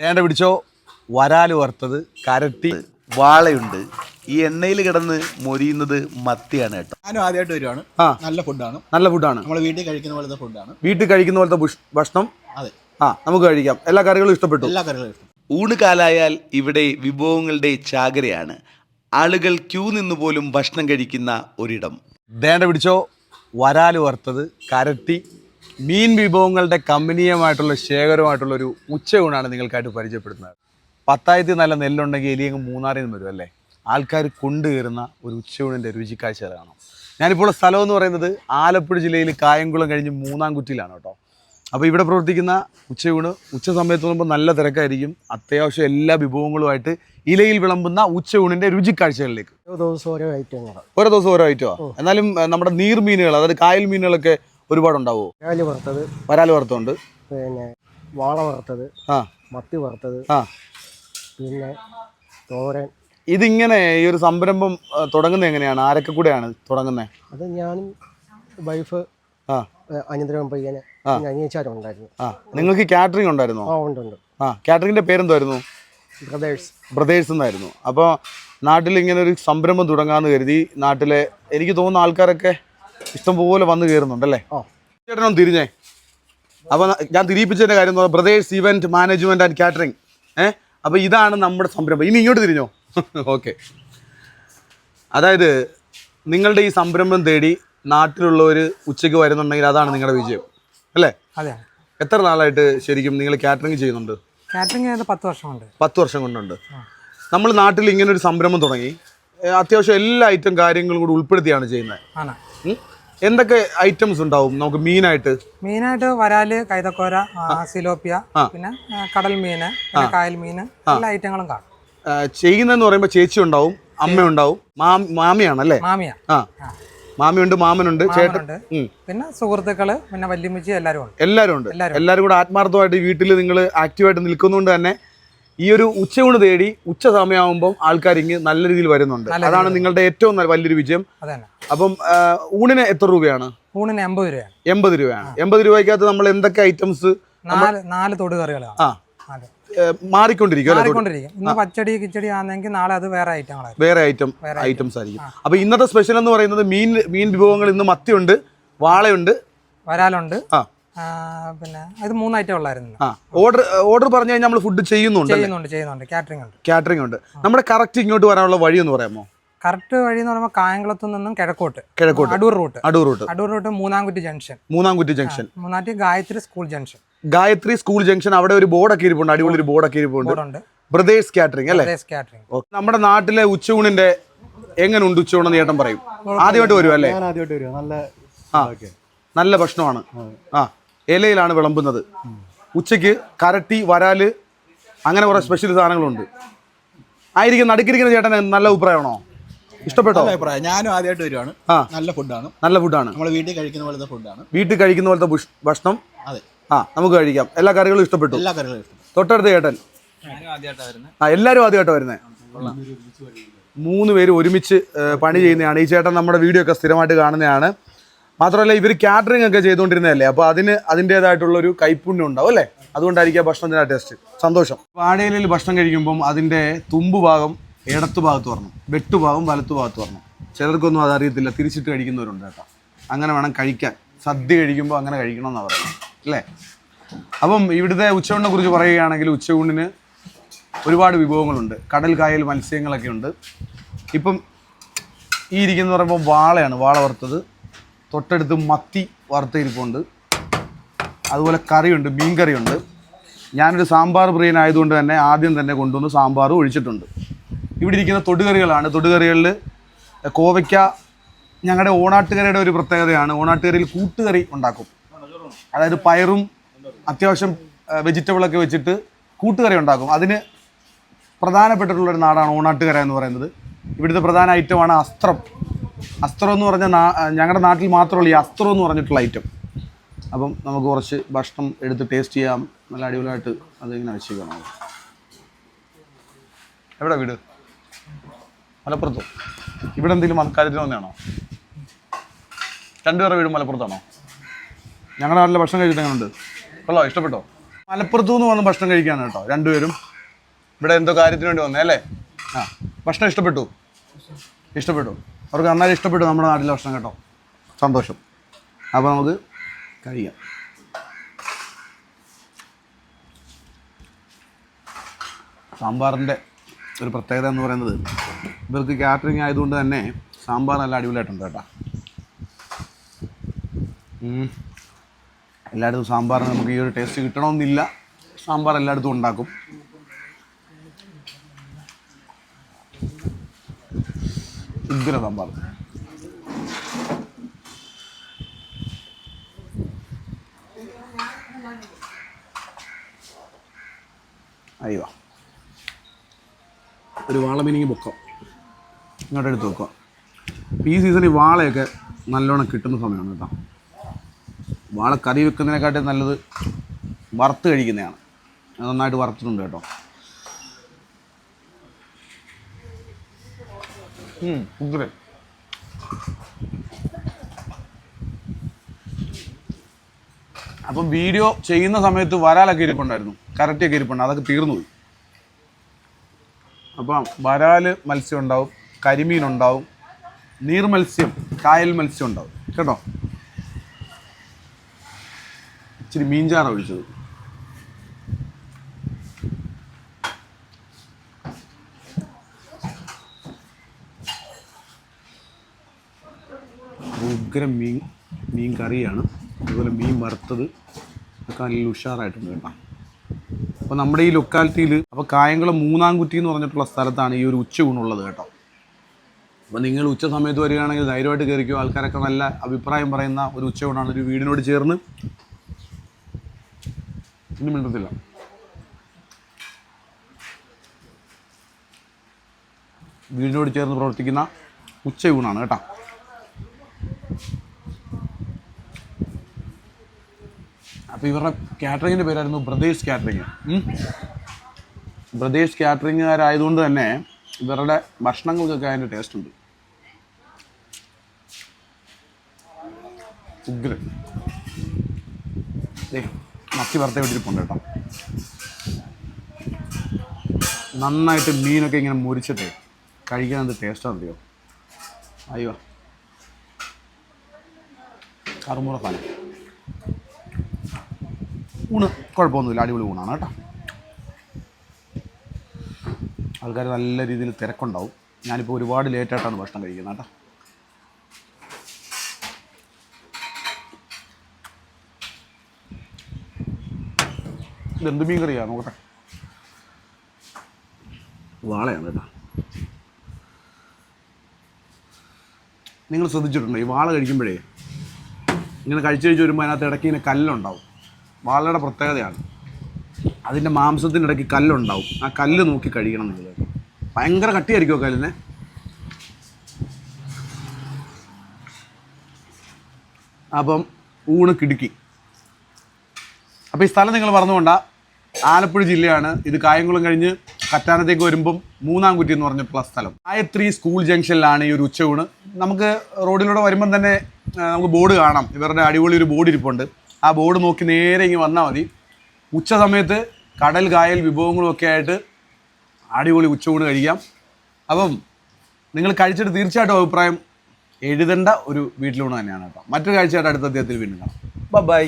വേണ്ട പിടിച്ചോ? വരാൽ വറുത്തത് കരട്ടി വാളയുണ്ട്. ഈ എണ്ണയിൽ കിടന്ന് മൊരിയുന്നത് മത്തിയാണ് കേട്ടോ. ഞാനും ആദ്യമായിട്ട് വരുവാണ്. ആ. നല്ല ഫുഡാണ് നല്ല ഫുഡാണ് നമ്മൾ വീട്ടിൽ കഴിക്കുന്ന പോലത്തെ ഫുഡാണ് വീട്ടിൽ കഴിക്കുന്ന പോലത്തെ ഭുഷ്- ഭക്ഷണം? അതെ. ആ നമുക്ക് കഴിക്കാം. എല്ലാ കറികളും ഇഷ്ടപ്പെട്ടു. എല്ലാ കറികളും ഇഷ്ടം. ഊണ് കാലായാൽ ഇവിടെ വിഭവങ്ങളുടെ ചാകരയാണ്. ആളുകൾ ക്യൂ നിന്ന് പോലും ഭക്ഷണം കഴിക്കുന്ന ഒരിടം. വേണ്ട പിടിച്ചോ? വരാൽ വറുത്തത് കരട്ടി മീൻ വിഭവങ്ങളുടെ കമ്പനീയമായിട്ടുള്ള ശേഖരമായിട്ടുള്ള ഒരു ഉച്ചയൂണാണ് നിങ്ങൾക്കായിട്ട് പരിചയപ്പെടുത്തുന്നത്. പത്തായത്തിൽ നല്ല നെല്ലുണ്ടെങ്കിൽ എലിയങ്ങ് മൂന്നാറിൽ നിന്ന് വരും അല്ലേ? ആൾക്കാർ കൊണ്ടുകയറുന്ന ഒരു ഉച്ചയൂണിന്റെ രുചിക്കാഴ്ച കാണാം. ഞാനിപ്പോൾ സ്ഥലം എന്ന് പറയുന്നത് ആലപ്പുഴ ജില്ലയിൽ കായംകുളം കഴിഞ്ഞ് മൂന്നാം കുറ്റിയിലാണ് കേട്ടോ. അപ്പോൾ ഇവിടെ പ്രവർത്തിക്കുന്ന ഉച്ചയൂണ് ഉച്ച സമയത്ത് നോക്കുമ്പോൾ നല്ല തിരക്കായിരിക്കും. അത്യാവശ്യം എല്ലാ വിഭവങ്ങളുമായിട്ട് ഇലയിൽ വിളമ്പുന്ന ഉച്ചയൂണിന്റെ രുചിക്കാഴ്ചകളിലേക്ക്. ഓരോ ദിവസം ഓരോ ഐറ്റം ഓരോ ദിവസം ഓരോ ഐറ്റമോ? എന്നാലും നമ്മുടെ നീർമീനുകൾ അതായത് കായൽ മീനുകളൊക്കെ ഒരുപാട് ഉണ്ടാവോ രാവിലെ വറുത്തത്. വരാൽ വറുത്തുണ്ട് പിന്നെ വാള വറുത്തത്. ആ. മത്തി വറുത്തത്. ആ. പിന്നെ തോരൻ. ഇതിങ്ങനെ ഈ ഒരു സംരംഭം തുടങ്ങുന്നത് എങ്ങനെയാണ്? ആരൊക്കെ കൂടെയാണ് തുടങ്ങുന്നത് അത് ഞാനും വൈഫ് ആ. അനിയന്ത്രം പയ്യന് പിന്നെ ഉണ്ടായിരുന്നു. ആ. നിങ്ങൾക്ക് കാറ്ററിംഗ് ഉണ്ടായിരുന്നോ? ആ ഉണ്ട് ഉണ്ട്. ആ. കാറ്ററിംഗിന്റെ പേരെന്തായിരുന്നു ബ്രദേഴ്സ്. ബ്രദേഴ്സ് എന്നായിരുന്നു. അപ്പോൾ നാട്ടിൽ ഇങ്ങനെ ഒരു സംരംഭം തുടങ്ങാമെന്ന് കരുതി നാട്ടിലെ എനിക്ക് തോന്നുന്ന ആൾക്കാരൊക്കെ ഇഷ്ടംപോലെ വന്നു കയറുന്നുണ്ടല്ലേ? ചേട്ടനൊന്ന് തിരിഞ്ഞേ. അപ്പോൾ ഞാൻ തിരിപ്പിച്ചതിന്റെ കാര്യം എന്ന് പറഞ്ഞാൽ brothers event management and catering. ഏഹ് അപ്പോൾ ഇതാണ് നമ്മുടെ സംരംഭം. ഇനി ഇങ്ങോട്ട് തിരിഞ്ഞോ? ഓക്കെ. അതായത് നിങ്ങളുടെ ഈ സംരംഭം തേടി നാട്ടിലുള്ളവർ ഉച്ചയ്ക്ക് വരുന്നുണ്ടെങ്കിൽ അതാണ് നിങ്ങളുടെ വിജയം. അല്ലേ? അതെ. എത്ര നാളായിട്ട് ശരിക്കും നിങ്ങൾ കാറ്ററിംഗ് ചെയ്യുന്നുണ്ട്? കാറ്ററിംഗ് ചെയ്ത് പത്ത് വർഷമുണ്ട്. പത്ത് വർഷം കൊണ്ടുണ്ട്. നമ്മൾ നാട്ടിൽ ഇങ്ങനെ ഒരു സംരംഭം തുടങ്ങി. അത്യാവശ്യം എല്ലാ ഐറ്റം കാര്യങ്ങളും കൂടി ഉൾപ്പെടുത്തിയാണ് ചെയ്യുന്നത്? എന്തൊക്കെ ഐറ്റംസ് ഉണ്ടാവും നമുക്ക് മീനായിട്ട്? മീനായിട്ട് വരാൽ കൈതക്കോര സിലോപ്പിയ പിന്നെ കടൽ മീന് കായൽ മീന് എല്ലാ ഐറ്റങ്ങളും കാണും. ചെയ്യുന്നെന്ന് ചെയ്യുന്നതെന്ന് പറയുമ്പോൾ ചേച്ചി ഉണ്ടാവും അമ്മ ഉണ്ടാവും മാമിയാണല്ലേ? മാമിയ. മാമിയുണ്ട് മാമനുണ്ട് ചേട്ടൻ. പിന്നെ സുഹൃത്തുക്കൾ പിന്നെ വല്യമ്മച്ചി എല്ലാരും എല്ലാരും എല്ലാവരും ഉണ്ട്. എല്ലാരും കൂടെ ആത്മാർത്ഥമായിട്ട് വീട്ടിൽ നിങ്ങൾ ആക്റ്റീവായിട്ട് നിൽക്കുന്നതുകൊണ്ട് തന്നെ ഈ ഒരു ഉച്ചയൂണ് തേടി ഉച്ച സമയമാകുമ്പോൾ ആൾക്കാർ ഇങ്ങ് നല്ല രീതിയിൽ വരുന്നുണ്ട്. അതാണ് നിങ്ങളുടെ ഏറ്റവും വലിയൊരു വിജയം. അപ്പം ഊണിന് എത്ര രൂപയാണ്? ഊണിന് എൺപത് രൂപയാണ്. എൺപത് രൂപയാണ്. എൺപത് രൂപയ്ക്കകത്ത് നമ്മൾ എന്തൊക്കെ ഐറ്റംസ് നാല് തൊടുകറികളാണ്. ആ. മാറിക്കൊണ്ടിരിക്കും ഇന്ന് പച്ചടി കിച്ചടി ആണെങ്കിൽ നാളെ അത് വേറെ ഐറ്റങ്ങളായിരിക്കും വേറെ ഐറ്റം ഐറ്റംസ് ആയിരിക്കും. അപ്പൊ ഇന്നത്തെ സ്പെഷ്യൽ എന്ന് പറയുന്നത് മീൻ മീൻ വിഭവങ്ങൾ ഇന്ന് മത്തിയുണ്ട് വാളയുണ്ട്. വരാലുണ്ട്. ആ, പിന്നെ ഇത് മൂന്ന് ഐറ്റം ഉള്ളായിരുന്നു ഓർഡർ ഓർഡർ പറഞ്ഞു കഴിഞ്ഞാൽ നമ്മൾ ഫുഡ് ചെയ്യുന്നുണ്ട് ചെയ്യുന്നുണ്ട് ചെയ്യുന്നുണ്ട്. കാറ്ററിംഗ് ഉണ്ട്. കാറ്ററിംഗ് ഉണ്ട്. നമ്മുടെ കറക്റ്റ് ഇങ്ങോട്ട് വരാനുള്ള വഴി എന്ന് പറയാമോ? കറക്റ്റ് വഴി എന്ന് പറയുമ്പോൾ കായംകുളത്തു നിന്നും കിഴക്കോട്ട്. കിഴക്കോട്ട്. Adoor route. Adoor route. Adoor route Moonnamkutti junction. Moonnamkutti junction. മൂന്നാറ്റി Gayathri school junction. Gayathri school junction അവിടെ ഒരു ബോർഡൊക്കെ ഇരിപ്പുണ്ട് അടിപൊളി ഒരു ബോർഡൊക്കെ ഇരിപ്പുണ്ട്. ബ്രദേഴ്സ് കാറ്ററിംഗ് അല്ലേ? കാറ്ററിംഗ് നമ്മുടെ നാട്ടിലെ ഉച്ചയൂണിന്റെ എങ്ങനെ ഉണ്ട് ഉച്ചയൂണെന്ന് ചേട്ടൻ പറയും? ആദ്യമായിട്ട് വരും അല്ലേ ഞാൻ ആദ്യമായിട്ട് വരും നല്ല ആ നല്ല ഭക്ഷണമാണ്. ആ. ഇലയിലാണ് വിളമ്പുന്നത്. ഉച്ചയ്ക്ക് കരട്ടി വരാൽ അങ്ങനെ കുറേ സ്പെഷ്യൽ സാധനങ്ങളുണ്ട്. ആയിരിക്കും നടുക്കിരിക്കുന്ന ചേട്ടൻ നല്ല അഭിപ്രായമാണോ? ഇഷ്ടപ്പെട്ടോ? നല്ല അഭിപ്രായം. ഞാനും ആദ്യമായിട്ട് വരുവാണ്. ആ. നല്ല ഫുഡാണ്. നല്ല ഫുഡാണ്. നമ്മൾ വീട്ടിൽ കഴിക്കുന്ന പോലത്തെ ഫുഡാണ്. വീട്ടിൽ കഴിക്കുന്ന പോലത്തെ ഭക്ഷണം? അതെ. ആ നമുക്ക് കഴിക്കാം. എല്ലാ കറികളും ഇഷ്ടപ്പെട്ടു? എല്ലാ കറികളും ഇഷ്ടപ്പെട്ടു. തൊട്ടടുത്ത ചേട്ടൻ? ആ എല്ലാവരും ആദ്യമായിട്ടാണ് വരുന്നത് മൂന്ന് പേര് ഒരുമിച്ച് പണി ചെയ്യുന്നതാണ്. ഈ ചേട്ടൻ നമ്മുടെ വീഡിയോ ഒക്കെ സ്ഥിരമായിട്ട് കാണുന്നതാണ്. മാത്രമല്ല ഇവർ കാറ്ററിംഗ് ഒക്കെ ചെയ്തുകൊണ്ടിരുന്നതല്ലേ? അപ്പോൾ അതിന് അതിന്റേതായിട്ടുള്ള ഒരു കൈപ്പുണ്യം ഉണ്ടാവും അല്ലേ? അതുകൊണ്ടായിരിക്കും ആ ഭക്ഷണത്തിന്റെ ടേസ്റ്റ് സന്തോഷം. വാഴയിലയിൽ ഭക്ഷണം കഴിക്കുമ്പം അതിന്റെ തുമ്പ് ഭാഗം ഇടത്തു ഭാഗത്ത് വരണം. വെട്ടുഭാഗം വലത്തു ഭാഗത്ത് വരണം. ചിലർക്കൊന്നും അതറിയത്തില്ല തിരിച്ചിട്ട് കഴിക്കുന്നവരുണ്ട് കേട്ടോ. അങ്ങനെ വേണം കഴിക്കാൻ. സദ്യ കഴിക്കുമ്പോൾ അങ്ങനെ കഴിക്കണം എന്നാണ് പറയുന്നത്. അല്ലേ? അപ്പം ഇവിടുത്തെ ഉച്ചയൂണിനെ കുറിച്ച് പറയുകയാണെങ്കിൽ ഉച്ചയൂണിന് ഒരുപാട് വിഭവങ്ങളുണ്ട്. കടൽ കായൽ മത്സ്യങ്ങളൊക്കെ ഉണ്ട്. ഇപ്പം ഈ ഇരിക്കുന്ന പറയുമ്പോൾ വാളയാണ്. വാള വറുത്തത്. തൊട്ടടുത്ത് മത്തി വറുത്തിരിപ്പുണ്ട്. അതുപോലെ കറിയുണ്ട് മീൻ കറിയുണ്ട്. ഞാനൊരു സാമ്പാർ പ്രിയനായതുകൊണ്ട് തന്നെ ആദ്യം തന്നെ കൊണ്ടുവന്ന് സാമ്പാർ ഒഴിച്ചിട്ടുണ്ട്. ഇവിടെ ഇരിക്കുന്ന തൊടുകറികളാണ്. തൊടുകറികളിൽ കോവയ്ക്ക ഞങ്ങളുടെ ഓണാട്ടുകറിയുടെ ഒരു പ്രത്യേകതയാണ്. ഓണാട്ടുകറിയിൽ കൂട്ടുകറി ഉണ്ടാക്കും. അതായത് പയറും അത്യാവശ്യം വെജിറ്റബിളൊക്കെ വെച്ചിട്ട് കൂട്ടുകറി ഉണ്ടാക്കും. അതിന് പ്രധാനപ്പെട്ടിട്ടുള്ളൊരു നാടാണ് ഓണാട്ടുകര എന്ന് പറയുന്നത്. ഇവിടുത്തെ പ്രധാന ഐറ്റമാണ് അസ്ത്രം. അസ്ത്രം എന്ന് പറഞ്ഞ ഞങ്ങളുടെ നാട്ടിൽ മാത്രമുള്ള ഈ അസ്ത്രം എന്ന് പറഞ്ഞിട്ടുള്ള ഐറ്റം അപ്പം നമുക്ക് കുറച്ച് ഭക്ഷണം എടുത്ത് ടേസ്റ്റ് ചെയ്യാം. നല്ല അടിപൊളിയായിട്ട് അതിങ്ങനെ വെച്ചേക്കണം. എവിടെ വീട്? മലപ്പുറത്തോ? ഇവിടെ എന്തെങ്കിലും കാര്യത്തിന് വന്നതാണോ? രണ്ടുപേരുടെ വീട് മലപ്പുറത്താണോ? ഞങ്ങളുടെ നാട്ടിലെ ഭക്ഷണം കഴിച്ചിട്ട് എങ്ങനെയുണ്ട് കൊള്ളോ ഇഷ്ടപ്പെട്ടോ? മലപ്പുറത്തു നിന്ന് വന്ന് ഭക്ഷണം കഴിക്കാണ് കേട്ടോ രണ്ടുപേരും. ഇവിടെ എന്തോ കാര്യത്തിന് വേണ്ടി വന്നേ അല്ലേ? ആ ഭക്ഷണം ഇഷ്ടപ്പെട്ടു? ഇഷ്ടപ്പെട്ടു. അവർക്ക് നന്നായി ഇഷ്ടപ്പെട്ടു നമ്മുടെ നാട്ടിലെ ഭക്ഷണം കേട്ടോ. സന്തോഷം. അപ്പോൾ നമുക്ക് കഴിയാം സാമ്പാറിന്റെ ഒരു പ്രത്യേകത എന്ന് പറയുന്നത് ഇവർക്ക് കാറ്ററിംഗ് ആയതുകൊണ്ട് തന്നെ സാമ്പാർ നല്ല അടിപൊളിയായിട്ടുണ്ട് കേട്ടോ. എല്ലായിടത്തും സാമ്പാറിന് നമുക്ക് ഈ ഒരു ടേസ്റ്റ് കിട്ടണമെന്നില്ല. സാമ്പാർ എല്ലായിടത്തും ഉണ്ടാക്കും. ഉഗ്ര സാമ്പാർ അയ്യോ ഒരു വാളമീനിങ് പൊക്കം ഇങ്ങോട്ട് എടുത്ത് വെക്കുക. ഈ സീസണിൽ വാളയൊക്കെ നല്ലോണം കിട്ടുന്ന സമയമാണ് കേട്ടോ. വാള കറി വെക്കുന്നതിനെക്കാട്ടും നല്ലത് വറുത്ത് കഴിക്കുന്നതാണ്. അത് നന്നായിട്ട് വറുത്തിട്ടുണ്ട് കേട്ടോ. ഉഗ്രൻ അപ്പം വീഡിയോ ചെയ്യുന്ന സമയത്ത് വരാലൊക്കെ ഇരിപ്പുണ്ടായിരുന്നു. കരട്ടിയൊക്കെ ഇരിപ്പുണ്ട്. അതൊക്കെ തീർന്നു പോയി. അപ്പം വരാൽ മത്സ്യം ഉണ്ടാവും കരിമീൻ ഉണ്ടാവും നീർമത്സ്യം കായൽ മത്സ്യം ഉണ്ടാവും. കേട്ടോ? ഇച്ചിരി മീൻചാറ ഒഴിച്ചത്. ഉഗ്രം മീൻ മീൻ കറിയാണ്. അതുപോലെ മീൻ വറുത്തത് ഒക്കെ നല്ല ഉഷാറായിട്ടുണ്ട് കേട്ടോ. അപ്പോൾ നമ്മുടെ ഈ ലൊക്കാലിറ്റിയിൽ അപ്പോൾ കായംകുളം മൂന്നാംകുറ്റി എന്ന് പറഞ്ഞിട്ടുള്ള സ്ഥലത്താണ് ഈ ഒരു ഉച്ചയൂണുള്ളത് കേട്ടോ. അപ്പോൾ നിങ്ങൾ ഉച്ച സമയത്ത് വരികയാണെങ്കിൽ ധൈര്യമായിട്ട് കയറിക്കോ. ആൾക്കാരൊക്കെ നല്ല അഭിപ്രായം പറയുന്ന ഒരു ഉച്ചയൂണാണ്. ഒരു വീടിനോട് ചേർന്ന്. ഇനി മിണ്ടത്തില്ല. വീടിനോട് ചേർന്ന് പ്രവർത്തിക്കുന്ന ഉച്ചയൂണാണ് കേട്ടോ. അപ്പോൾ ഇവരുടെ കാറ്ററിങ്ങിന്റെ പേരായിരുന്നു ബ്രദേഴ്സ് കാറ്ററിങ്. ബ്രദേഴ്സ് കാറ്ററിങ്ങുകാരായതുകൊണ്ട് തന്നെ ഇവരുടെ ഭക്ഷണങ്ങൾക്കൊക്കെ അതിന്റെ ടേസ്റ്റ് ഉണ്ട്. ഉഗ്രൻ ദേ മത്തി വറുത്ത വിട്ടിരിപ്പുണ്ട് കേട്ടോ. നന്നായിട്ട് മീനൊക്കെ ഇങ്ങനെ മുരിച്ചിട്ടേ കഴിക്കാൻ എന്ത് ടേസ്റ്റാണ് അയ്യോ. കറുമുറ സാധനം. ഊണ് കുഴപ്പമൊന്നുമില്ല. അടിപൊളി ഊണാണ് കേട്ടോ. ആൾക്കാർ നല്ല രീതിയിൽ തിരക്കുണ്ടാവും. ഞാനിപ്പോൾ ഒരുപാട് ലേറ്റായിട്ടാണ് ഭക്ഷണം കഴിക്കുന്നത് കേട്ടോ. ഇതെന്ത് മീൻ കറിയാ നോക്കട്ടെ. വാളയാണ് കേട്ടോ. നിങ്ങൾ ശ്രദ്ധിച്ചിട്ടുണ്ടോ? ഈ വാള കഴിക്കുമ്പോഴേ ഇങ്ങനെ കഴിച്ചു കഴിച്ച് വരുമ്പോൾ അതിനകത്ത് ഇടയ്ക്ക് ഇങ്ങനെ കല്ലുണ്ടാവും. വാളയുടെ പ്രത്യേകതയാണ്. അതിന്റെ മാംസത്തിനിടയ്ക്ക് കല്ലുണ്ടാവും. ആ കല്ല് നോക്കി കഴിക്കണം നിങ്ങൾ ഭയങ്കര കട്ടിയായിരിക്കുമോ കല്ലിനെ. അപ്പം ഊണ് കിടുക്കി. അപ്പോൾ ഈ സ്ഥലം നിങ്ങൾ മറന്നുകൊണ്ട. ആലപ്പുഴ ജില്ലയാണ്. ഇത് കായംകുളം കഴിഞ്ഞ് കറ്റാനത്തേക്ക് വരുമ്പം മൂന്നാംകുറ്റി എന്ന് പറഞ്ഞിട്ടുള്ള സ്ഥലം. ഗായത്രി സ്കൂൾ ജംഗ്ഷനിലാണ് ഈ ഒരു ഉച്ചയൂണ്. നമുക്ക് റോഡിലൂടെ വരുമ്പം തന്നെ നമുക്ക് ബോർഡ് കാണാം. ഇവരുടെ അടിപൊളി ഒരു ബോർഡ് ഇരിപ്പുണ്ട്. ആ ബോർഡ് നോക്കി നേരെ ഇങ്ങ് വന്നാൽ മതി. ഉച്ച സമയത്ത് കടൽ കായൽ വിഭവങ്ങളും ഒക്കെ ആയിട്ട് അടിപൊളി ഉച്ചയൂണ് കഴിക്കാം. അപ്പം നിങ്ങൾ കഴിച്ചിട്ട് തീർച്ചയായിട്ടും അഭിപ്രായം എഴുതേണ്ട ഒരു വീട്ടിലൂടെ തന്നെയാണ് കേട്ടോ. മറ്റൊരു കാഴ്ചയായിട്ട് അടുത്ത അദ്ദേഹത്തിൽ വീണ്ടും കാണാം. ബൈ